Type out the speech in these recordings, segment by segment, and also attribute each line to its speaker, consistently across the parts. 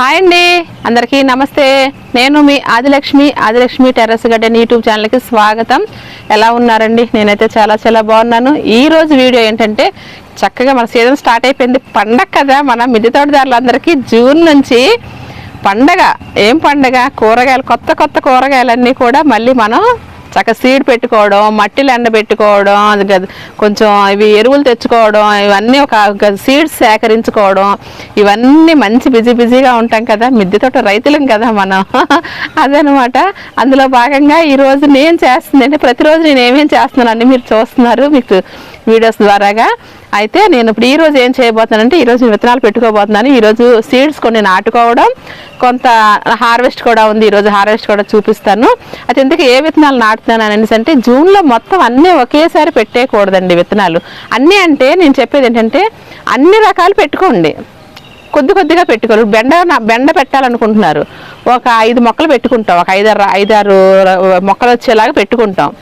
Speaker 1: Hi అండి. అందరికీ నమస్తే. నేను మీ Adilakshmi Adilakshmi terrace garden YouTube ఛానల్కి స్వాగతం. ఎలా ఉన్నారండి? నేనైతే చాలా చాలా బాగున్నాను. ఈరోజు వీడియో ఏంటంటే చక్కగా మన సీజన్ స్టార్ట్ అయిపోయింది. పండగ కదా మన మిద్దె తోటదారులందరికీ జూన్ నుంచి పండగ. ఏం పండగ? కూరగాయలు కొత్త కొత్త కూరగాయలన్నీ కూడా మళ్ళీ మనం చక్క సీడ్ పెట్టుకోవడం మట్టిలో ఎండబెట్టుకోవడం అది కొంచెం ఇవి ఎరువులు తెచ్చుకోవడం ఇవన్నీ ఒక సీడ్స్ సేకరించుకోవడం ఇవన్నీ మంచి బిజీ బిజీగా ఉంటాం కదా మిద్దె తోట రైతులం కదా మనం. అదనమాట. అందులో భాగంగా ఈరోజు నేను చేస్తుంది అంటే ప్రతిరోజు నేను ఏమేమి చేస్తున్నాను మీరు చూస్తున్నారు. మీకు వీడియోస్ ద్వారాగా. అయితే నేను ఇప్పుడు ఈరోజు ఏం చేయబోతున్నానంటే ఈరోజు విత్తనాలు పెట్టుకోబోతున్నాను. ఈరోజు సీడ్స్ కొన్ని నాటుకోవడం కొంత హార్వెస్ట్ కూడా ఉంది. ఈరోజు హార్వెస్ట్ కూడా చూపిస్తాను. అయితే ఎందుకు ఏ విత్తనాలు నాటుతున్నాను అనేసి అంటే జూన్లో మొత్తం అన్నీ ఒకేసారి పెట్టేయకూడదండి విత్తనాలు. అన్నీ అంటే నేను చెప్పేది ఏంటంటే అన్ని రకాలు పెట్టుకోండి. కొద్ది కొద్దిగా పెట్టుకోరు. బెండ నా- బెండ పెట్టాలనుకుంటున్నారు. ఒక ఐదు మొక్కలు పెట్టుకుంటాం. ఒక ఐదారు ఐదారు మొక్కలు వచ్చేలాగా పెట్టుకుంటాం.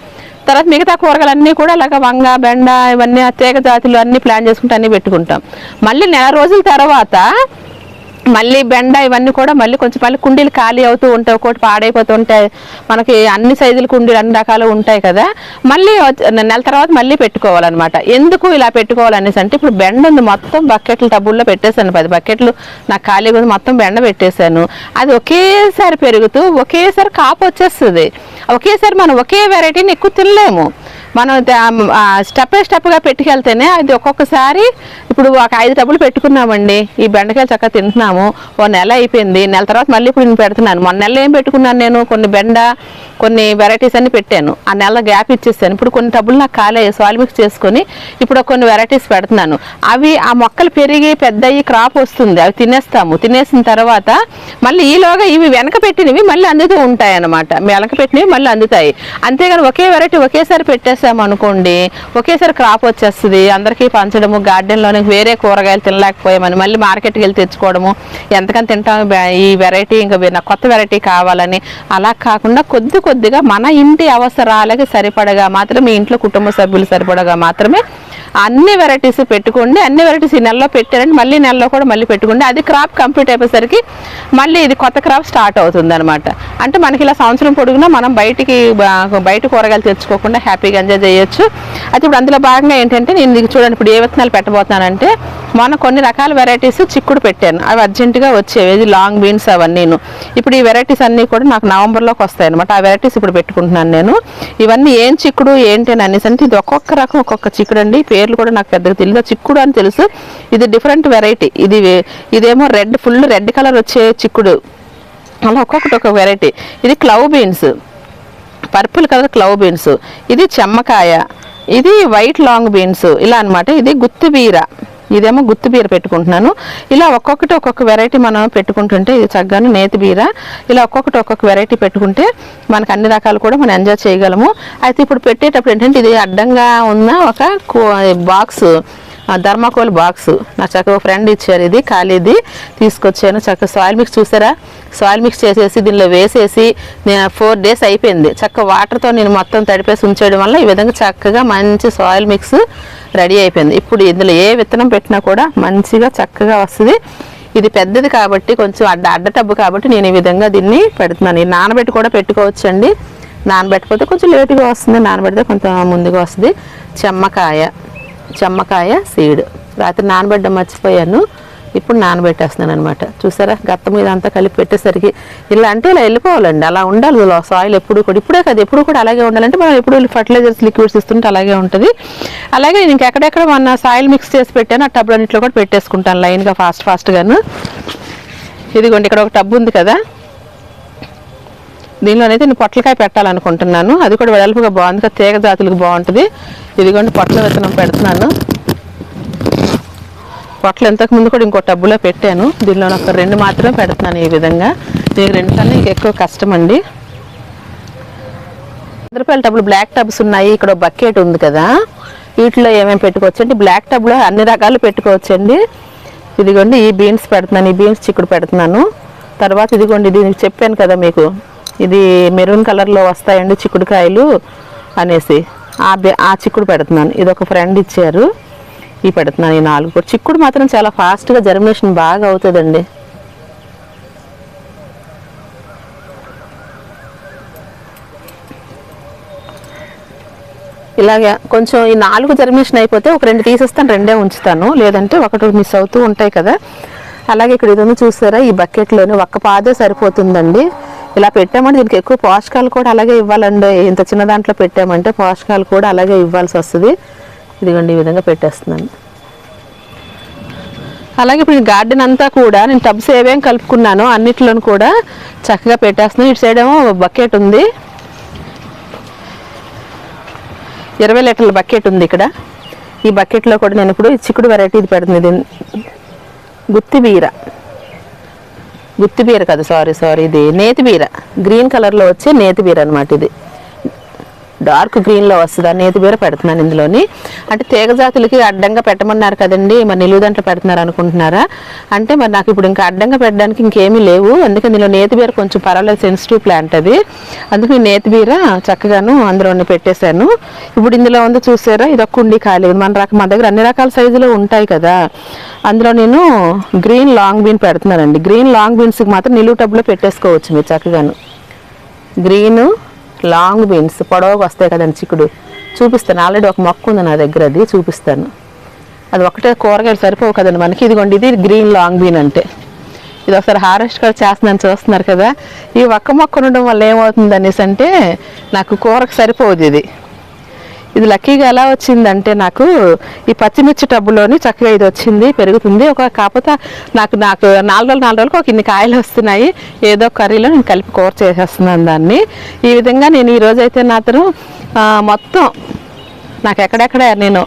Speaker 1: తర్వాత మిగతా కూరగాయలన్నీ కూడా అలాగ వంగ బెండ ఇవన్నీ తీగ జాతులు అన్నీ ప్లాన్ చేసుకుంటే అన్నీ పెట్టుకుంటాం. మళ్ళీ నెల రోజుల తర్వాత మళ్ళీ బెండ ఇవన్నీ కూడా మళ్ళీ కొంచెం మళ్ళీ కుండీలు ఖాళీ అవుతూ ఉంటాయి. ఒకటి పాడైపోతూ ఉంటాయి. మనకి అన్ని సైజుల కుండీలు అన్ని రకాలు ఉంటాయి కదా. మళ్ళీ నెల తర్వాత మళ్ళీ పెట్టుకోవాలన్నమాట. ఎందుకు ఇలా పెట్టుకోవాలనేసి అంటే ఇప్పుడు బెండ ఉంది. మొత్తం బకెట్లు టబుల్లో పెట్టేశాను. పది బకెట్లు నాకు ఖాళీగా ఉంది. మొత్తం బెండ పెట్టేశాను. అది ఒకేసారి పెరుగుతూ ఒకేసారి కాపు వచ్చేస్తుంది. ఒకేసారి మనం ఒకే వెరైటీని ఎక్కువ తినలేము. మనం స్టెప్ బై స్టెప్గా పెట్టుకెళ్తేనే అది ఒక్కొక్కసారి ఇప్పుడు ఒక ఐదు డబ్బులు పెట్టుకున్నామండి. ఈ బెండకాయలు చక్కగా తింటున్నాము. ఓ నెల అయిపోయింది. నెల తర్వాత మళ్ళీ ఇప్పుడు నేను పెడుతున్నాను. మొన్న నెల ఏం పెట్టుకున్నాను నేను? కొన్ని బెండ కొన్ని వెరైటీస్ అన్ని పెట్టాను. ఆ నెల గ్యాప్ ఇచ్చేసాను. ఇప్పుడు కొన్ని డబ్బులు నాకు ఖాళీ సాయిల్ మిక్స్ చేసుకొని ఇప్పుడు కొన్ని వెరైటీస్ పెడుతున్నాను. అవి ఆ మొక్కలు పెరిగి పెద్ద క్రాప్ వస్తుంది. అవి తినేస్తాము. తినేసిన తర్వాత మళ్ళీ ఈలోగా ఇవి వెనక పెట్టినవి మళ్ళీ అందుతూ ఉంటాయి అన్నమాట వెనక పెట్టినవి మళ్ళీ అందుతాయి. అంతేగాని ఒకే వెరైటీ ఒకేసారి పెట్టేస్తాను అనుకోండి ఒకేసారి క్రాప్ వచ్చేస్తుంది అందరికీ పంచడము గార్డెన్లోనే వేరే కూరగాయలు తినలేకపోయామని మళ్ళీ మార్కెట్కి వెళ్ళి తెచ్చుకోవడము ఎంతకని తింటాము ఈ వెరైటీ ఇంకా నాకు కొత్త వెరైటీ కావాలని అలా కాకుండా కొద్ది కొద్దిగా మన ఇంటి అవసరాలకి సరిపడగా మాత్రమే ఇంట్లో కుటుంబ సభ్యులు సరిపడగా మాత్రమే అన్ని వెరైటీస్ పెట్టుకోండి అన్ని వెరైటీస్ ఈ నెలలో పెట్టారంటే మళ్ళీ నెలలో కూడా మళ్ళీ పెట్టుకోండి. అది క్రాప్ కంప్లీట్ అయిపోయేసరికి మళ్ళీ ఇది కొత్త క్రాప్ స్టార్ట్ అవుతుంది అనమాట అంటే మనకి ఇలా సంవత్సరం పొడుగునా మనం బయటికి బయట కూరగాయలు తెచ్చుకోకుండా హ్యాపీగా ఎంజాయ్ చేయొచ్చు. అయితే ఇప్పుడు అందులో భాగంగా ఏంటంటే నేను చూడండి ఇప్పుడు ఏ విత్తనాలు పెట్టబోతున్నానంటే మొన్న కొన్ని రకాల వెరైటీస్ చిక్కుడు పెట్టాను. అవి అర్జెంటుగా వచ్చేవి. ఇది లాంగ్ బీన్స్ అవన్నీను. ఇప్పుడు ఈ వెరైటీస్ అన్నీ కూడా నాకు నవంబర్లోకి వస్తాయి అనమాట ఆ వెరైటీస్ ఇప్పుడు పెట్టుకుంటున్నాను నేను. ఇవన్నీ ఏం చిక్కుడు ఏంటి అని అనేసి అంటే ఇది ఒక్కొక్క రకం ఒక్కొక్క చిక్కుడు అండి. పేర్లు కూడా నాకు పెద్దగా తెలియదు చిక్కుడు అని తెలుసు. ఇది డిఫరెంట్ వెరైటీ. ఇది ఇదేమో రెడ్ ఫుల్ రెడ్ కలర్ వచ్చే చిక్కుడు. అలా ఒక్కొక్కటి ఒక వెరైటీ. ఇది clove beans. Purple colour clove beans. ఇది చెమ్మకాయ. ఇది వైట్ లాంగ్ బీన్స్. ఇలా అనమాట ఇది గుత్తి బీర. ఇదేమో గుత్తి బీర పెట్టుకుంటున్నాను. ఇలా ఒక్కొక్కటి ఒక్కొక్క వెరైటీ మనం పెట్టుకుంటుంటే ఇది చక్కగాను నేతి బీర. ఇలా ఒక్కొక్కటి ఒక్కొక్క వెరైటీ పెట్టుకుంటే మనకు అన్ని రకాలు కూడా మనం ఎంజాయ్ చేయగలము. అయితే ఇప్పుడు పెట్టేటప్పుడు ఏంటంటే ఇది అడ్డంగా ఉన్న ఒక బాక్స్ ధర్మకోల్ బాక్స్ నా చక్కగా ఫ్రెండ్ ఇచ్చారు ఇది ఖాళీది. తీసుకొచ్చాను. చక్కగా సాయిల్ మిక్స్ చూసారా? సాయిల్ మిక్స్ చేసేసి దీనిలో వేసేసి ఫోర్ డేస్ అయిపోయింది. చక్క వాటర్తో నేను మొత్తం తడిపేసి ఉంచేయడం వల్ల ఈ విధంగా చక్కగా మంచి సాయిల్ మిక్స్ రెడీ అయిపోయింది. ఇప్పుడు ఇందులో ఏ విత్తనం పెట్టినా కూడా మంచిగా చక్కగా వస్తుంది. ఇది పెద్దది కాబట్టి కొంచెం అడ్డ అడ్డ టబ్బు కాబట్టి నేను ఈ విధంగా దీన్ని పెడుతున్నాను. ఈ నానబెట్టి కూడా పెట్టుకోవచ్చండి. నానబెట్టకపోతే కొంచెం లేటుగా వస్తుంది. నానబెడితే కొంచెం ముందుగా వస్తుంది. చెమ్మకాయ. చెమ్మకాయ సీడ్. రాత్రి నానబెట్టడం మర్చిపోయాను. ఇప్పుడు నానబెట్టేస్తున్నాను అనమాట చూసారా? గత్త మీద అంతా కలిపి పెట్టేసరికి ఇలా అంటే ఇలా వెళ్ళిపోవాలండి. అలా ఉండాలి. సాయిల్ ఎప్పుడు కూడా ఇప్పుడే కదా ఎప్పుడు కూడా అలాగే ఉండాలంటే మనం ఎప్పుడు ఫర్టిలైజర్స్ లిక్విడ్స్ ఇస్తుంటే అలాగే ఉంటుంది. అలాగే నేను ఇంకెక్కడెక్కడ మన సాయిల్ మిక్స్ చేసి పెట్టాను. ఆ టబ్లన్నింటిలో కూడా పెట్టేసుకుంటాను లైన్గా ఫాస్ట్ ఫాస్ట్గాను ఇదిగోండి ఇక్కడ ఒక టబ్ ఉంది కదా. దీనిలోనైతే నేను పొట్లకాయ పెట్టాలనుకుంటున్నాను. అది కూడా వెడల్పుగా బాగుంది తీగ జాతులకు బాగుంటుంది. ఇదిగోండి పొట్ల విత్తనం పెడుతున్నాను. పొట్లు ఇంతకుముందు కూడా ఇంకో టబ్బులో పెట్టాను. దీనిలో ఒక రెండు మాత్రమే పెడుతున్నాను ఈ విధంగా. దీనికి రెండు కన్నా ఇంకెక్కువ కష్టం అండి. వంద రూపాయల టబ్బులు బ్లాక్ టబ్స్ ఉన్నాయి. ఇక్కడ బకెట్ ఉంది కదా. వీటిలో ఏమేమి పెట్టుకోవచ్చు అండి బ్లాక్ టబ్లో అన్ని రకాలు పెట్టుకోవచ్చండి ఇదిగోండి ఈ బీన్స్ పెడుతున్నాను. ఈ బీన్స్ చిక్కుడు పెడుతున్నాను. తర్వాత ఇదిగోండి దీనికి చెప్పాను కదా మీకు. ఇది మెరూన్ కలర్లో వస్తాయండి చిక్కుడుకాయలు అనేసి. ఆ ఆ చిక్కుడు పెడుతున్నాను. ఇది ఒక ఫ్రెండ్ ఇచ్చారు. ఈ పెడుతున్నాను ఈ నాలుగు కూడా. చిక్కుడు మాత్రం చాలా ఫాస్ట్గా జర్మినేషన్ బాగా అవుతుందండి. ఇలాగే కొంచెం ఈ నాలుగు జర్మినేషన్ అయిపోతే ఒక రెండు తీసేస్తాను రెండే ఉంచుతాను. లేదంటే ఒకటి మిస్ అవుతూ ఉంటాయి కదా. అలాగే ఇక్కడ ఏదైనా చూసారా? ఈ బకెట్లోనే ఒక్క పాదే సరిపోతుందండి. ఇలా పెట్టామంటే దీనికి ఎక్కువ పోషకాలు కూడా అలాగే ఇవ్వాలండి. ఇంత చిన్న దాంట్లో పెట్టామంటే పోషకాలు కూడా అలాగే ఇవ్వాల్సి వస్తుంది. ఇదిగోండి ఈ విధంగా పెట్టేస్తున్నాను. అలాగే ఇప్పుడు గార్డెన్ అంతా కూడా నేను టబ్స్ ఏవేం కలుపుకున్నానో అన్నిట్లోనూ కూడా చక్కగా పెట్టేస్తున్నాను. ఇటు సైడ్ ఏమో బకెట్ ఉంది. ఇరవై లీటర్ల బకెట్ ఉంది ఇక్కడ. ఈ బకెట్లో కూడా నేను ఇప్పుడు ఈ చిక్కుడు వెరైటీ ఇది పెడుతుంది. దీన్ని గుత్తి బీర. గుత్తి బీర కదా సారీ సారీ ఇది నేతి బీర. గ్రీన్ కలర్లో వచ్చే నేతి బీర అనమాట ఇది. డార్క్ గ్రీన్లో వస్తుంది ఆ నేతి బీర పెడుతున్నాను ఇందులోని. అంటే తీగ జాతులకి అడ్డంగా పెట్టమన్నారు కదండి మరి నిలువుదంట్లో పెడుతున్నారు అనుకుంటున్నారా? అంటే మరి నాకు ఇప్పుడు ఇంకా అడ్డంగా పెట్టడానికి ఇంకేమీ లేవు. అందుకే ఇందులో నేతి బీర కొంచెం పర్వాలేదు సెన్సిటివ్ ప్లాంట్ అది. అందుకే ఈ చక్కగాను అందులో పెట్టేశాను. ఇప్పుడు ఇందులో ఉంది చూసారా? ఇది ఒక కుండీ ఖాళీ మన రకం మా దగ్గర అన్ని రకాల సైజులో ఉంటాయి కదా. అందులో నేను గ్రీన్ లాంగ్ బీన్ పెడుతున్నానండి. గ్రీన్ లాంగ్ బీన్స్కి మాత్రం నిలువు టబ్లో పెట్టేసుకోవచ్చు మీరు చక్కగాను. గ్రీను లాంగ్ బీన్స్ పొడవుగా వస్తాయి కదండి చిక్కుడు. చూపిస్తాను. ఆల్రెడీ ఒక మొక్క ఉంది నా దగ్గర అది చూపిస్తాను. అది ఒకటే కూరగాయలు సరిపోవు కదండి మనకి. ఇదిగోండి ఇది గ్రీన్ లాంగ్ బీన్ అంటే. ఇది ఒకసారి హారెస్ట్ కూడా చేస్తున్నాను చూస్తున్నారు కదా. ఈ ఒక్క మొక్క ఉండడం వల్ల ఏమవుతుంది అనేసి అంటే నాకు కూరకు సరిపోదు ఇది. ఇది లక్కీగా ఎలా వచ్చిందంటే నాకు ఈ పచ్చిమిర్చి టబ్బులోని చక్కగా ఇది వచ్చింది పెరుగుతుంది. ఒక కాకపోతే నాకు నాకు నాలుగు రోజులు నాలుగు రోజులకు ఒక ఇన్ని కాయలు వస్తున్నాయి. ఏదో కర్రీలో నేను కలిపి కూర చేసేస్తున్నాను దాన్ని. ఈ విధంగా నేను ఈరోజు అయితే మాత్రం మొత్తం నాకు ఎక్కడెక్కడ నేను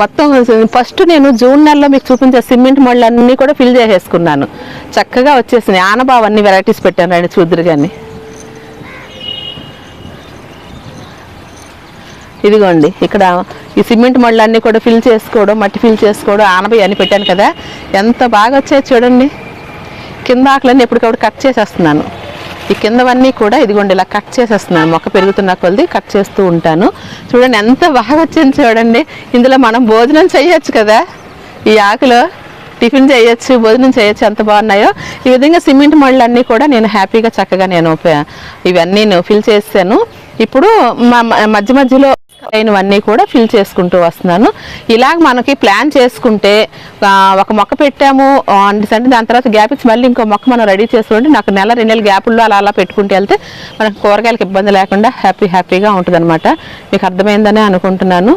Speaker 1: మొత్తం ఫస్ట్ నేను జూన్ నెలలో మీకు చూపించే సిమెంట్ మళ్ళీ అన్నీ కూడా ఫిల్ చేసేసుకున్నాను. చక్కగా వచ్చేసినాయి. ఆనబావ్ అన్ని వెరైటీస్ పెట్టాను రండి చూద్దరు కానీ ఇదిగోండి ఇక్కడ ఈ సిమెంట్ మళ్ళీ కూడా ఫిల్ చేసుకోవడం మట్టి ఫిల్ చేసుకోవడం ఆనపై అని పెట్టాను కదా. ఎంత బాగా వచ్చాయి చూడండి. కింద ఆకులన్నీ ఎప్పటికప్పుడు కట్ చేసేస్తున్నాను. ఈ కిందవన్నీ కూడా ఇదిగోండి ఇలా కట్ చేసేస్తున్నాను. మొక్క పెరుగుతున్న కొలది కట్ చేస్తూ ఉంటాను. చూడండి ఎంత బాగా వచ్చింది చూడండి. ఇందులో మనం భోజనం చేయొచ్చు కదా. ఈ ఆకులో టిఫిన్ చేయొచ్చు భోజనం చేయొచ్చు ఎంత బాగున్నాయో. ఈ విధంగా సిమెంట్ మళ్ళన్నీ కూడా నేను హ్యాపీగా చక్కగా నేను ఇవన్నీ నేను ఫిల్ చేశాను ఇప్పుడు మా మధ్య మధ్యలో అయినవన్నీ కూడా ఫిల్ చేసుకుంటూ వస్తున్నాను. ఇలాగ మనకి ప్లాన్ చేసుకుంటే ఒక మొక్క పెట్టాము అంటే దాని తర్వాత గ్యాప్ ఇచ్చి మళ్ళీ ఇంకో మొక్క మనం రెడీ చేసుకుంటే నాకు నెల రెండు నెలల గ్యాపుల్లో అలా అలా పెట్టుకుంటూ వెళ్తే మనకు కూరగాయలకు ఇబ్బంది లేకుండా హ్యాపీ హ్యాపీగా ఉంటుంది మీకు అర్థమైందనే అనుకుంటున్నాను.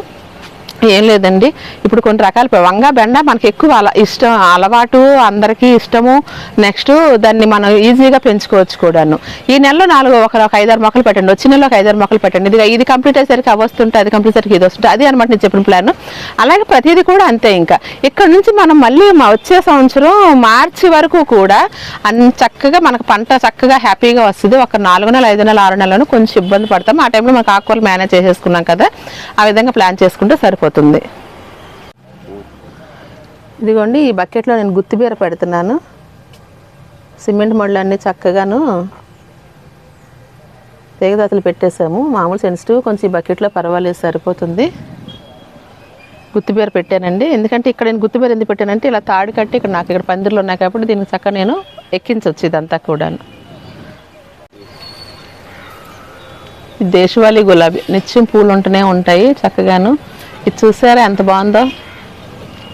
Speaker 1: ఏం లేదండి. ఇప్పుడు కొన్ని రకాల వంగ బెండ మనకి ఎక్కువ అల ఇష్టం అలవాటు అందరికీ ఇష్టము. నెక్స్ట్ దాన్ని మనం ఈజీగా పెంచుకోవచ్చు కూడాను. ఈ నెలలో నాలుగు ఒక ఒక ఐదారు మొక్కలు పెట్టండి. వచ్చి నెలలో ఒక ఐదారు మొక్కలు పెట్టండి. ఇది ఇది కంప్లీట్ అయ్యేసరికి అవి వస్తుంటే అది కంప్లీట్ అయ్యేసరికి ఇది వస్తుంటే అది అనమాట నేను చెప్పిన ప్లాన్ అలాగే ప్రతిదీ కూడా అంతే ఇంకా. ఇక్కడ నుంచి మనం మళ్ళీ వచ్చే సంవత్సరం మార్చి వరకు కూడా అన్ చక్కగా మనకు పంట చక్కగా హ్యాపీగా వస్తుంది. ఒక నాలుగు నెలలు ఐదు నెలలు ఆరు నెలలను కొంచెం ఇబ్బంది పడతాం. ఆ టైంలో మనకు ఆకుకూరలు మేనేజ్ చేసేసుకున్నాం కదా. ఆ విధంగా ప్లాన్ చేసుకుంటే సరిపోతుంది. ఇదిగోండి ఈ బకెట్లో నేను గుత్తిబీర పెడుతున్నాను. సిమెంట్ మడులు చక్కగాను తీగదాతలు పెట్టేశాము. మామూలు సెన్సిటివ్ కొంచెం ఈ బకెట్లో పర్వాలేదు సరిపోతుంది. గుత్తిబీర పెట్టానండి. ఎందుకంటే ఇక్కడ నేను గుత్తిబీర ఎందుకు పెట్టానంటే ఇలా తాడు కట్టి ఇక్కడ నాకు ఇక్కడ పందిర్లు ఉన్నాయి కాబట్టి దీనికి చక్కగా నేను ఎక్కించవచ్చు ఇదంతా కూడాను. దేశవాళీ గులాబీ నిత్యం పూలు ఉంటూనే ఉంటాయి చక్కగాను. ఇది చూసారా ఎంత బాగుందో?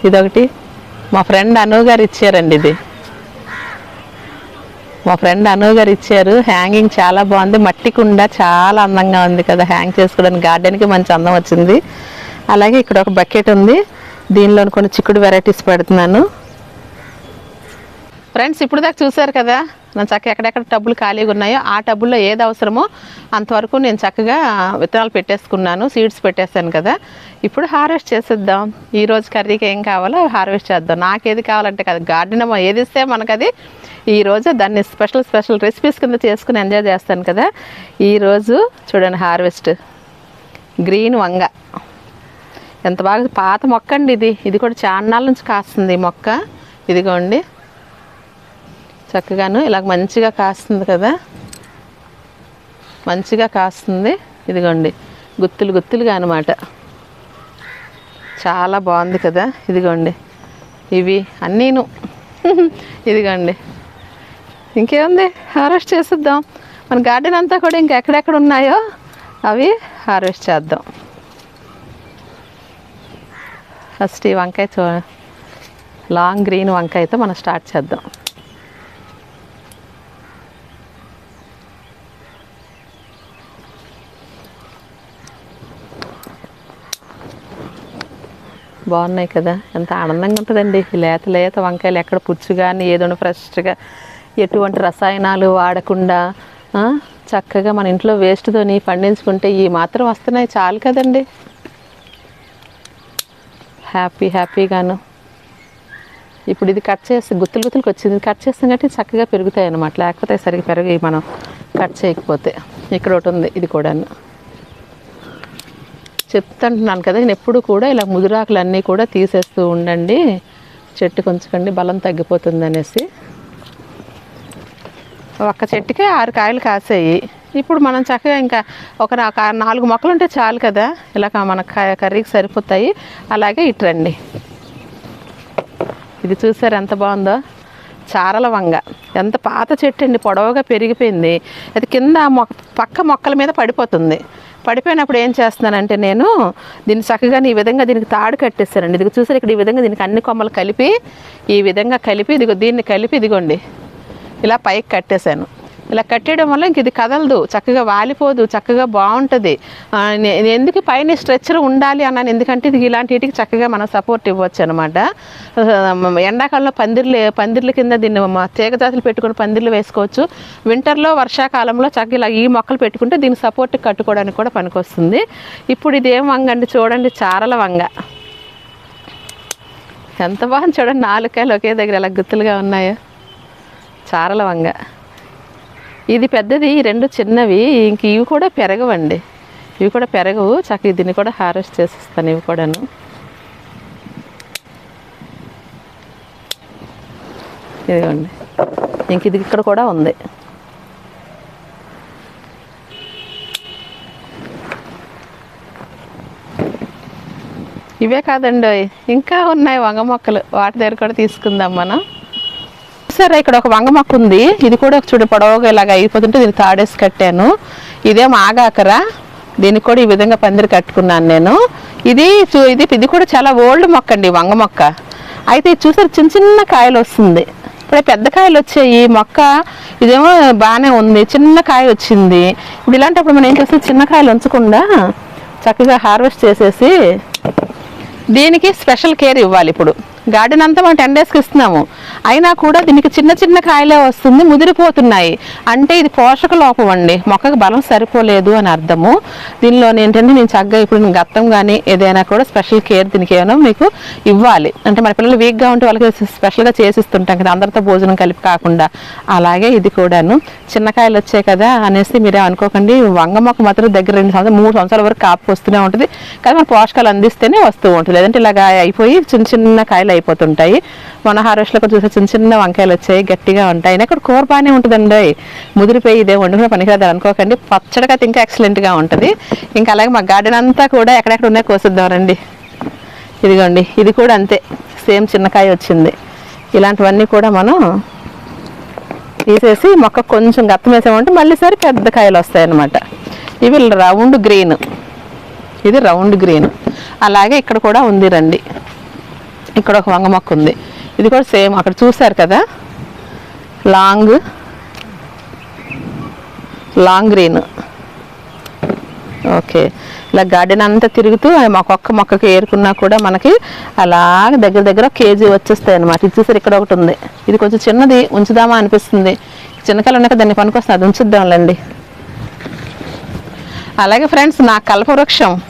Speaker 1: ఇదొకటి. మా ఫ్రెండ్ అను గారు ఇచ్చారండి ఇది. మా ఫ్రెండ్ అను గారు ఇచ్చారు. హ్యాంగింగ్ చాలా బాగుంది. మట్టి కుండ చాలా అందంగా ఉంది కదా. హ్యాంగ్ చేసుకోవడానికి గార్డెన్కి మంచి అందం వచ్చింది. అలాగే ఇక్కడ ఒక బకెట్ ఉంది. దీనిలో కొన్ని చిక్కుడు వెరైటీస్ పెడుతున్నాను. ఫ్రెండ్స్ ఇప్పుడు దాకా చూసారు కదా నన్ను చక్కగా ఎక్కడెక్కడ టబ్బులు ఖాళీగా ఉన్నాయో ఆ టబ్బుల్లో ఏది అవసరమో అంతవరకు నేను చక్కగా విత్తనాలు పెట్టేసుకున్నాను సీడ్స్ పెట్టేశాను కదా. ఇప్పుడు హార్వెస్ట్ చేసేద్దాం. ఈరోజు కర్రీకి ఏం కావాలో హార్వెస్ట్ చేద్దాం. నాకేది కావాలంటే కదా గార్డెన్ ఏది ఇస్తే మనకు అది ఈరోజు దాన్ని స్పెషల్ స్పెషల్ రెసిపీస్ కింద చేసుకుని ఎంజాయ్ చేస్తాను కదా. ఈరోజు చూడండి హార్వెస్ట్. గ్రీన్ వంగ. ఎంత బాగా పాత మొక్క అండి ఇది. ఇది కూడా చాన్నాళ్ళ నుంచి కాస్తుంది ఈ మొక్క. ఇదిగోండి. చక్కగాను ఇలా మంచిగా కాస్తుంది కదా? మంచిగా కాస్తుంది. ఇదిగోండి. గుత్తులు గుత్తులుగా అనమాట చాలా బాగుంది కదా? ఇదిగోండి. ఇవి అన్నీను. ఇదిగోండి. ఇంకేముంది? హార్వెస్ట్ చేసేద్దాం. మన గార్డెన్ అంతా కూడా ఇంకా ఎక్కడెక్కడ ఉన్నాయో అవి హార్వెస్ట్ చేద్దాం. ఫస్ట్ ఈ వంకాయ చూ లాంగ్ గ్రీన్ వంకాయతో మనం స్టార్ట్ చేద్దాం. బాగున్నాయి కదా. ఎంత ఆనందంగా ఉంటుందండి. లేత లేత వంకాయలు ఎక్కడ పుచ్చు కానీ ఏదైనా ఫ్రెష్గా ఎటువంటి రసాయనాలు వాడకుండా చక్కగా మన ఇంట్లో వేస్ట్తోని పండించుకుంటే ఈ మాత్రం వస్తున్నాయి చాలు కదండి. హ్యాపీ హ్యాపీగాను ఇప్పుడు ఇది కట్ చేసి గుత్తులు గుత్తులకు వచ్చింది. కట్ చేస్తాం కాబట్టి చక్కగా పెరుగుతాయి అన్నమాట. లేకపోతే సరిగ్గా పెరిగి మనం కట్ చేయకపోతే. ఇక్కడ ఒకటి ఉంది. ఇది కూడాను. చెప్తుంటున్నాను కదా నేను ఎప్పుడు కూడా ఇలా ముదురాకులు అన్నీ కూడా తీసేస్తూ ఉండండి. చెట్టు కొంచెండి బలం తగ్గిపోతుంది అనేసి ఒక్క చెట్టుకే ఆరు కాయలు కాసాయి. ఇప్పుడు మనం చక్కగా ఇంకా ఒక నా- నాలుగు మొక్కలు ఉంటే చాలు కదా. ఇలా మన క- కర్రీకి సరిపోతాయి. అలాగే ఇట్రండి. ఇది చూసారు ఎంత బాగుందో? చారల వంగ ఎంత పాత చెట్టు అండి పొడవుగా పెరిగిపోయింది. అది కింద మొక్క పక్క మొక్కల మీద పడిపోతుంది. పడిపోయినప్పుడు ఏం చేస్తున్నానంటే నేను దీన్ని చక్కగా ఈ విధంగా దీనికి తాడు కట్టేస్తానండి ఇదిగో చూసారు ఇక్కడ ఈ విధంగా దీనికి అన్ని కొమ్మలు కలిపి ఈ విధంగా కలిపి ఇదిగో దీన్ని కలిపి ఇదిగోండి. ఇలా పైకి కట్టేశాను. ఇలా కట్టేయడం వల్ల ఇంక ఇది కదలదు చక్కగా వాలిపోదు చక్కగా బాగుంటుంది. ఎందుకు పైన స్ట్రెచ్చర్ ఉండాలి అన్నాను. ఎందుకంటే ఇది ఇలాంటి వీటికి చక్కగా మనం సపోర్ట్ ఇవ్వచ్చు అనమాట ఎండాకాలంలో పందిర్లు పందిర్ల కింద దీన్ని తీగ జాతులు పెట్టుకుని పందిర్లు వేసుకోవచ్చు. వింటర్లో వర్షాకాలంలో చక్కగా ఇలా ఈ మొక్కలు పెట్టుకుంటే దీన్ని సపోర్ట్ కట్టుకోవడానికి కూడా పనికొస్తుంది. ఇప్పుడు ఇది ఏం వంగ అండి? చూడండి చారల వంగ. ఎంత బాగుంది చూడండి. నాలుకాయలు ఒకే దగ్గర ఎలా గుత్తులుగా ఉన్నాయో. చారల వంగ. ఇది పెద్దది రెండు చిన్నవి ఇంక ఇవి కూడా పెరగవండి. ఇవి కూడా పెరగవు. చక్కగా దీన్ని కూడా హార్వెస్ట్ చేసేస్తాను ఇవి కూడాను. ఇదిగోండి. ఇంక ఇది ఇక్కడ కూడా ఉంది. ఇవే కాదండి ఇంకా ఉన్నాయి వంగ మొక్కలు. వాటి దగ్గర కూడా తీసుకుందాం మనం. చూసారా? ఇక్కడ ఒక వంగ మొక్క ఉంది. ఇది కూడా చూడ పొడవుగా ఇలాగ అయిపోతుంటే దీన్ని తాడేసి కట్టాను. ఇదేం ఆగాకరా. దీనికి కూడా ఈ విధంగా పందిరి కట్టుకున్నాను నేను. ఇది చూ- ఇది ఇది కూడా చాలా ఓల్డ్ మొక్క అండి వంగ మొక్క. అయితే ఇది చూసారు? చిన్న చిన్న కాయలు వస్తుంది. ఇప్పుడే పెద్ద కాయలు వచ్చాయి. ఈ మొక్క ఇదేమో బాగానే ఉంది. చిన్న కాయ వచ్చింది. ఇప్పుడు ఇలాంటప్పుడు మనం ఏం చేస్తాం? చిన్న కాయలు ఉంచకుండా చక్కగా హార్వెస్ట్ చేసేసి దీనికి స్పెషల్ కేర్ ఇవ్వాలి ఇప్పుడు. గార్డెన్ అంతా మనం టెన్ డేస్కి ఇస్తున్నాము. అయినా కూడా దీనికి చిన్న చిన్న కాయలే వస్తుంది ముదిరిపోతున్నాయి. అంటే ఇది పోషక లోపం అండి. మొక్కకు బలం సరిపోలేదు అని అర్థము. దీనిలో ఏంటంటే నేను చక్కగా ఇప్పుడు గత్తం కానీ ఏదైనా కూడా స్పెషల్ కేర్ దీనికి ఏమైనా మీకు ఇవ్వాలి. అంటే మన పిల్లలు వీక్గా ఉంటే వాళ్ళకి స్పెషల్గా చేసిస్తుంటాం కదా అందరితో భోజనం కలిపి కాకుండా. అలాగే ఇది కూడాను. చిన్న కాయలు వచ్చాయి కదా అనేసి మీరే అనుకోకండి. వంగ మొక్క మాత్రం దగ్గర రెండు సంవత్సరాలు మూడు సంవత్సరాల వరకు కాపు వస్తూనే ఉంటుంది. కానీ మన పోషకాలు అందిస్తేనే వస్తూ ఉంటుంది. లేదంటే ఇలాగా అయిపోయి చిన్న చిన్న కాయలు అయిపోతుంటాయి. మన హార్వెస్ట్లో కూడా చూసే చిన్న చిన్న వంకాయలు వచ్చాయి గట్టిగా ఉంటాయి. అక్కడ కూర బాగానే ఉంటుందండి. ముదిరిపోయి ఇదే వండుకునే పనికిరాదు అనుకోకండి. పచ్చడిగా అయితే ఇంకా ఎక్సలెంట్గా ఉంటుంది. ఇంకా అలాగే మా గార్డెన్ అంతా కూడా ఎక్కడెక్కడ ఉన్నాయో కోసిద్దామండి ఇదిగోండి ఇది కూడా అంతే. సేమ్ చిన్నకాయ వచ్చింది. ఇలాంటివన్నీ కూడా మనం తీసేసి మొక్క కొంచెం గత్తం వేసామంటే మళ్ళీసారి పెద్ద కాయలు వస్తాయన్నమాట. ఇవి రౌండ్ గ్రీన్. ఇది రౌండ్ గ్రీన్. అలాగే ఇక్కడ కూడా ఉంది రండి. ఇక్కడ ఒక వంగ మొక్క ఉంది. ఇది కూడా సేమ్ అక్కడ చూసారు కదా? Long long green. ఓకే. ఇలా గార్డెన్ అంతా తిరుగుతూ మాకు ఒక్క మొక్కకి ఏరుకున్నా కూడా మనకి అలాగ దగ్గర దగ్గర కేజీ వచ్చేస్తాయి అనమాట ఇది చూసారు ఇక్కడ ఒకటి ఉంది. ఇది కొంచెం చిన్నది ఉంచుదామా అనిపిస్తుంది. చిన్నకాయలు ఉన్నాక దాన్ని పనికొస్తుంది అది ఉంచుద్దాంలేండి. అలాగే ఫ్రెండ్స్ నా కల్పవృక్షం.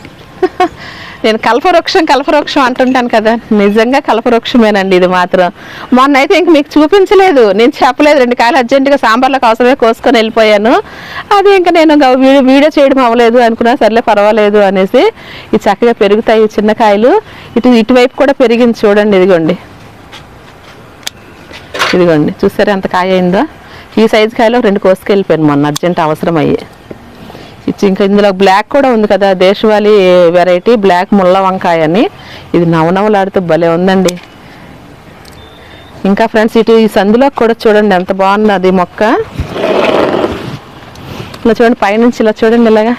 Speaker 1: నేను కల్పవృక్షం కల్పవృక్షం అంటుంటాను కదా. నిజంగా కల్పవృక్షమేనండి ఇది మాత్రం. మొన్న అయితే ఇంక మీకు చూపించలేదు. నేను చెప్పలేదు. రెండు కాయలు అర్జెంటుగా సాంబార్లకు అవసరమే కోసుకొని వెళ్ళిపోయాను. అది ఇంకా నేను వీడియో చేయడం అవ్వలేదు అనుకున్నా సర్లే పర్వాలేదు అనేసి ఇది చక్కగా పెరుగుతాయి చిన్న కాయలు. ఇటు ఇటువైపు కూడా పెరిగింది చూడండి ఇదిగోండి. ఇదిగోండి చూసారా ఎంత కాయ అయిందో? ఈ సైజు కాయలో రెండు కోసుకెళ్ళిపోయాను మొన్న అర్జెంట్ అవసరం అయ్యే ఇచ్చి ఇంకా ఇందులో బ్లాక్ కూడా ఉంది కదా దేశవాళీ వెరైటీ బ్లాక్ ముళ్ళ వంకాయ అని. ఇది నవనవలాడుతూ భలే ఉందండి. ఇంకా ఫ్రెండ్స్ ఇటు ఈ సందులో కూడా చూడండి ఎంత బాగున్నది మొక్క. ఇలా చూడండి పైనుంచి ఇలా చూడండి ఇలాగా.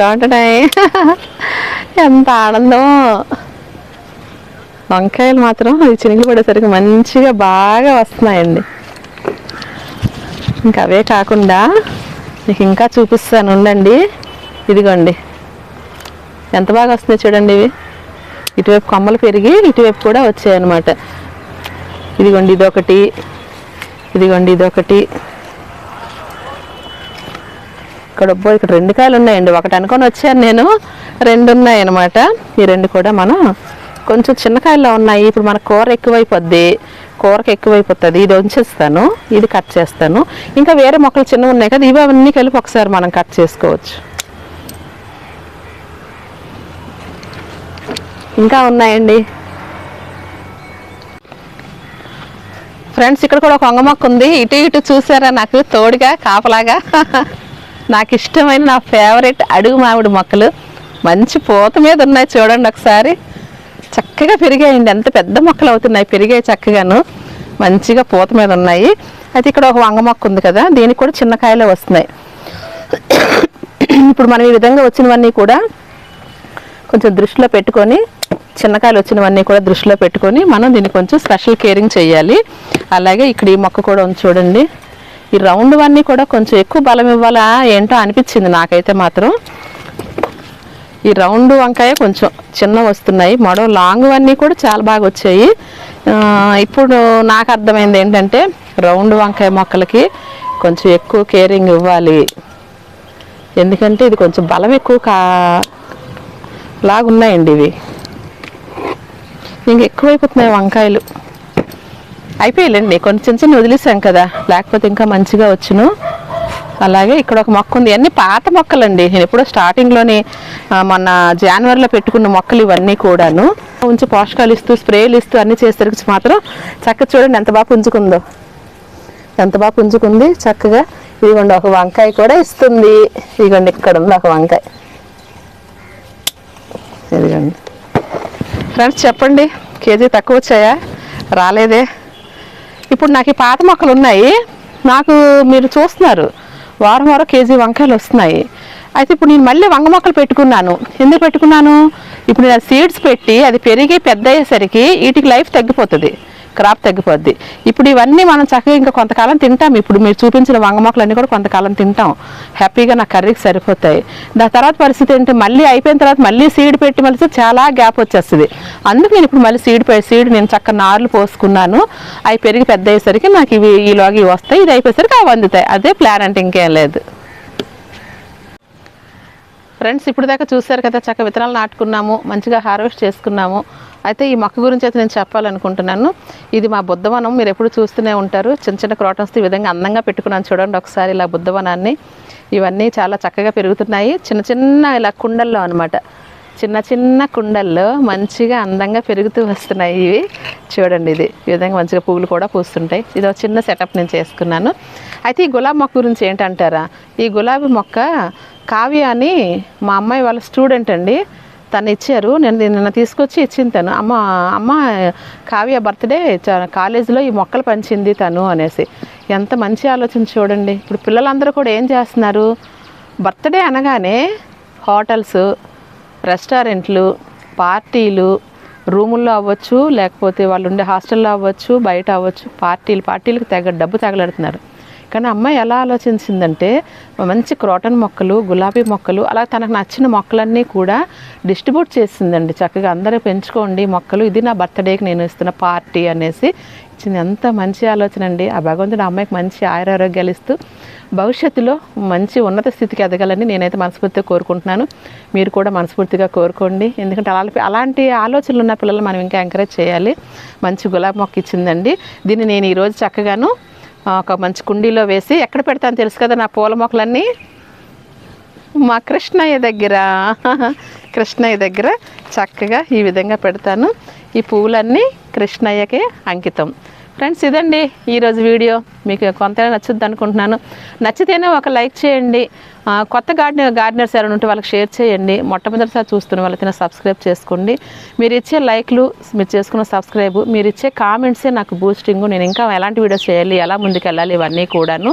Speaker 1: టాంటడాయ్ ఎంత ఆనందం. వంకాయలు మాత్రం అవి చినిగి పడేసరికి మంచిగా బాగా వస్తున్నాయండి. ఇంకా అవే కాకుండా మీకు ఇంకా చూపిస్తాను ఉండండి. ఇదిగోండి. ఎంత బాగా వస్తుంది చూడండి ఇవి. ఇటువైపు కొమ్మలు పెరిగి ఇటువైపు కూడా వచ్చాయన్నమాట ఇదిగోండి ఇదొకటి. ఇదిగోండి ఇదొకటి. ఇక్కడ ఇక్కడ రెండు కాయలు ఉన్నాయండి. ఒకటి అనుకొని వచ్చాను నేను. రెండు ఉన్నాయి అనమాట ఈ రెండు కూడా మనం కొంచెం చిన్న కాయల్లో ఉన్నాయి. ఇప్పుడు మన కూర ఎక్కువైపోద్ది. కూరకి ఎక్కువైపోతుంది. ఇది ఉంచేస్తాను ఇది కట్ చేస్తాను. ఇంకా వేరే మొక్కలు చిన్నవి ఉన్నాయి కదా ఇవి అవన్నీ కలిపి ఒకసారి మనం కట్ చేసుకోవచ్చు. ఇంకా ఉన్నాయండి. ఫ్రెండ్స్ ఇక్కడ కూడా ఒక మొక్క ఉంది. ఇటు ఇటు చూసారా నాకు? తోడుగా కాపలాగా. నాకు ఇష్టమైన నా ఫేవరెట్ అడుగు మామిడి మొక్కలు. మంచి పూత మీద ఉన్నాయి చూడండి ఒకసారి. చక్కగా పెరిగాయండి. ఎంత పెద్ద మొక్కలు అవుతున్నాయి. పెరిగాయి చక్కగాను. మంచిగా పూత మీద ఉన్నాయి. అయితే ఇక్కడ ఒక వంగ మొక్క ఉంది కదా దీనికి కూడా చిన్న కాయలే వస్తున్నాయి. ఇప్పుడు మనం ఈ విధంగా వచ్చినవన్నీ కూడా కొంచెం దృష్టిలో పెట్టుకొని చిన్నకాయలు వచ్చినవన్నీ కూడా దృష్టిలో పెట్టుకొని మనం దీన్ని కొంచెం స్పెషల్ కేరింగ్ చేయాలి. అలాగే ఇక్కడ ఈ మొక్క కూడా ఉంది చూడండి. ఈ రౌండ్ అన్నీ కూడా కొంచెం ఎక్కువ బలం ఇవ్వాలా ఏంటో అనిపించింది నాకైతే మాత్రం. ఈ రౌండ్ వంకాయ కొంచెం చిన్న వస్తున్నాయి. మడో లాంగ్ అన్నీ కూడా చాలా బాగా వచ్చాయి. ఇప్పుడు నాకు అర్థమైంది ఏంటంటే రౌండ్ వంకాయ మొక్కలకి కొంచెం ఎక్కువ కేరింగ్ ఇవ్వాలి. ఎందుకంటే ఇది కొంచెం బలం ఎక్కువ కా లాగున్నాయండి ఇవి. ఇంక ఎక్కువైపోతున్నాయి వంకాయలు. అయిపోయాలండి కొన్ని చిన్న చిన్న వదిలేసాం కదా. లేకపోతే ఇంకా మంచిగా వచ్చును. అలాగే ఇక్కడ ఒక మొక్క ఉంది. అన్ని పాత మొక్కలండి. నేను ఎప్పుడో స్టార్టింగ్లోనే మొన్న జనవరిలో పెట్టుకున్న మొక్కలు ఇవన్నీ కూడాను. ఉంచి పోషకాలు ఇస్తూ స్ప్రేలు ఇస్తూ అన్ని చేసరికి మాత్రం చక్కగా చూడండి ఎంత బాగా పుంజుకుందో. ఎంత బాగా పుంజుకుంది. చక్కగా ఇదిగోండి ఒక వంకాయ కూడా ఇస్తుంది. ఇదిగోండి ఇక్కడ ఉంది ఒక వంకాయ. ఇదిగోండి. ఫ్రెండ్స్ చెప్పండి కేజీ తక్కువ వచ్చాయా? రాలేదే. ఇప్పుడు నాకు ఈ పాత మొక్కలు ఉన్నాయి. నాకు మీరు చూస్తున్నారు. వారం వారం కేజీ వంకాయలు వస్తున్నాయి. అయితే ఇప్పుడు నేను మళ్ళీ వంగ మొక్కలు పెట్టుకున్నాను. ఎందుకు పెట్టుకున్నాను? ఇప్పుడు నేను సీడ్స్ పెట్టి అది పెరిగి పెద్ద అయ్యేసరికి వీటికి లైఫ్ తగ్గిపోతుంది. క్రాప్ తగ్గిపోద్ది. ఇప్పుడు ఇవన్నీ మనం చక్కగా ఇంకా కొంతకాలం తింటాం. ఇప్పుడు మీరు చూపించిన వంగ మొక్కలన్నీ కూడా కొంతకాలం తింటాం. హ్యాపీగా నా కర్రీకి సరిపోతాయి. దాని తర్వాత పరిస్థితి ఏంటంటే మళ్ళీ అయిపోయిన తర్వాత మళ్ళీ సీడ్ పెట్టి మళ్ళీ చాలా గ్యాప్ వచ్చేస్తుంది. అందుకు నేను ఇప్పుడు మళ్ళీ సీడ్ సీడ్ నేను చక్కగా నార్లు పోసుకున్నాను. అవి పెరిగి పెద్ద అయ్యేసరికి నాకు ఇవి ఈలోగా ఇవి వస్తాయి. ఇది అయిపోయేసరికి అవి అందుతాయి. అదే ప్లాన్ అంటే ఇంకేం లేదు. ఫ్రెండ్స్ ఇప్పుడు దాకా చూశారు కదా చక్క విత్తనాలు నాటుకున్నాము. మంచిగా హార్వెస్ట్ చేసుకున్నాము. అయితే ఈ మొక్క గురించి అయితే నేను చెప్పాలనుకుంటున్నాను. ఇది మా బుద్ధవనం. మీరు ఎప్పుడు చూస్తూనే ఉంటారు. చిన్న చిన్న క్రోటన్స్ ఈ విధంగా అందంగా పెట్టుకున్నాను చూడండి ఒకసారి ఇలా బుద్ధవనాన్ని. ఇవన్నీ చాలా చక్కగా పెరుగుతున్నాయి. చిన్న చిన్న ఇలా కుండల్లో అనమాట చిన్న చిన్న కుండల్లో మంచిగా అందంగా పెరుగుతూ వస్తున్నాయి ఇవి. చూడండి ఇది. ఈ విధంగా మంచిగా పువ్వులు కూడా పూస్తుంటాయి. ఇది ఒక చిన్న సెటప్ నేను చేసుకున్నాను. అయితే ఈ గులాబీ మొక్క గురించి ఏంటంటారా? ఈ గులాబీ మొక్క కావ్య అని మా అమ్మాయి వాళ్ళ స్టూడెంట్ అండి. తను ఇచ్చారు నేను నిన్న తీసుకొచ్చి ఇచ్చింది తను. అమ్మ అమ్మ కావ్య బర్త్డే కాలేజీలో ఈ మొక్కలు పంచింది తను అనేసి. ఎంత మంచి ఆలోచన చూడండి. ఇప్పుడు పిల్లలందరూ కూడా ఏం చేస్తున్నారు? బర్త్డే అనగానే హోటల్స్ రెస్టారెంట్లు పార్టీలు రూముల్లో అవ్వచ్చు లేకపోతే వాళ్ళు ఉండే హాస్టల్లో అవ్వచ్చు బయట అవ్వచ్చు పార్టీలు పార్టీలకు తెగ డబ్బు తగలడుతున్నారు. కానీ అమ్మాయి ఎలా ఆలోచించిందంటే మంచి క్రోటన్ మొక్కలు గులాబీ మొక్కలు అలా తనకు నచ్చిన మొక్కలన్నీ కూడా డిస్ట్రిబ్యూట్ చేసిందండి. చక్కగా అందరూ పెంచుకోండి మొక్కలు ఇది నా బర్త్డేకి నేను ఇస్తున్న పార్టీ అనేసి ఇచ్చింది. ఎంత మంచి ఆలోచన అండి. ఆ భగవంతుడు అమ్మాయికి మంచి ఆయురారోగ్యాలు ఇస్తూ భవిష్యత్తులో మంచి ఉన్నత స్థితికి ఎదగాలని నేనైతే మనస్ఫూర్తిగా కోరుకుంటున్నాను. మీరు కూడా మనస్ఫూర్తిగా కోరుకోండి. ఎందుకంటే అలా అలాంటి ఆలోచనలు ఉన్న పిల్లలు మనం ఇంకా ఎంకరేజ్ చేయాలి. మంచి గులాబీ మొక్క ఇచ్చిందండి. దీన్ని నేను ఈరోజు చక్కగాను ఒక మంచి కుండీలో వేసి ఎక్కడ పెడతాను తెలుసు కదా నా పూల మొక్కలన్నీ? మా కృష్ణయ్య దగ్గర. కృష్ణయ్య దగ్గర చక్కగా ఈ విధంగా పెడతాను. ఈ పువ్వులన్నీ కృష్ణయ్యకే అంకితం. ఫ్రెండ్స్ ఇదండి ఈరోజు వీడియో. మీకు కొంత నచ్చుద్ది అనుకుంటున్నాను. నచ్చితేనే ఒక లైక్ చేయండి. కొత్త గార్డెనర్ గార్డెనర్స్ ఎవరైనా ఉంటే వాళ్ళకి షేర్ చేయండి. మొట్టమొదటిసారి చూస్తున్న వాళ్ళకైనా సబ్స్క్రైబ్ చేసుకోండి. మీరు ఇచ్చే లైక్లు మీరు చేసుకున్న సబ్స్క్రైబ్ మీరు ఇచ్చే కామెంట్సే నాకు బూస్టింగ్. నేను ఇంకా ఎలాంటి వీడియోస్ చేయాలి ఎలా ముందుకు వెళ్ళాలి ఇవన్నీ కూడాను.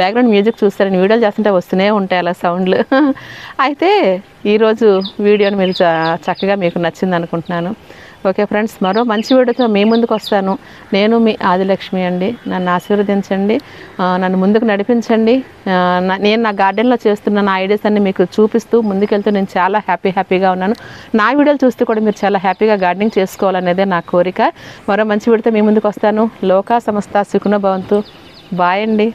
Speaker 1: బ్యాక్గ్రౌండ్ మ్యూజిక్ చూస్తారని వీడియోలు చేస్తుంటే వస్తూనే ఉంటాయి అలా సౌండ్లు అయితే ఈరోజు వీడియోని మీరు చక్కగా మీకు నచ్చింది అనుకుంటున్నాను. ఓకే ఫ్రెండ్స్ మరో మంచి వీడియోతో మీ ముందుకు వస్తాను. నేను మీ ఆదిలక్ష్మి అండి. నన్ను ఆశీర్వదించండి. నన్ను ముందుకు నడిపించండి. నా- నేను నా గార్డెన్లో చేస్తున్న నా ఐడియాస్ అన్ని మీకు చూపిస్తూ ముందుకెళ్తూ నేను చాలా హ్యాపీ హ్యాపీగా ఉన్నాను. నా వీడియోలు చూస్తూ కూడా మీరు చాలా హ్యాపీగా గార్డెనింగ్ చేసుకోవాలనేదే నా కోరిక. మరో మంచి వీడియోతో మీ ముందుకు వస్తాను. లోకా సంస్థ సుఖన భవంతు. బాయ్ అండి.